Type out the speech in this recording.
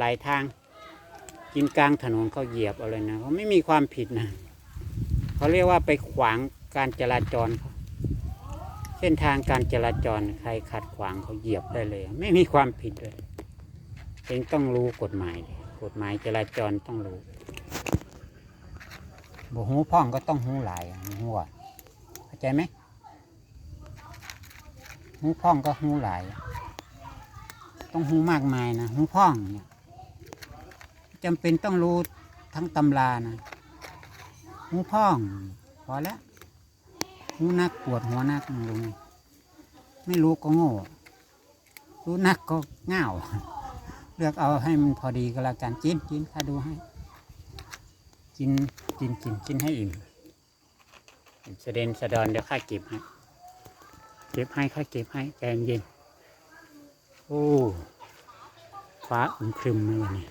หลายทาง กินกลางถนนเขาเหยียบเอาเลยนะเขาไม่มีความผิดนะเขาเรียกว่าไปขวางการจราจรเขาเส้นทางการจราจรใครขัดขวางเขาเหยียบได้เลย ไม่มีความผิดเลยเองต้องรู้กฎหมายกฎหมายจราจรต้องรู้บ่หูพ่องก็ต้องหูหลายหูหัวเข้าใจไหมหูพ่องก็หูหลาย ต้องหูมากมายนะหูพ่องเนี่ยจำเป็นต้องรู้ทั้งตำรานะหูพ่อง พอแล้วหูนักปวดหัวนักไม่รู้ไงไม่รู้ก็โง่ รู้นักก็เง่าเลือกเอาให้มันพอดีก็แล้วกันกินกินข้าดูให้ กินกินกินกินให้อิ่มเสด็นสะดอนเดี๋ยวข้าเก็บให้เก็บให้ข้าเก็บให้ใจเย็น โอ้ ฟ้าอึมครึมเลยวันนี้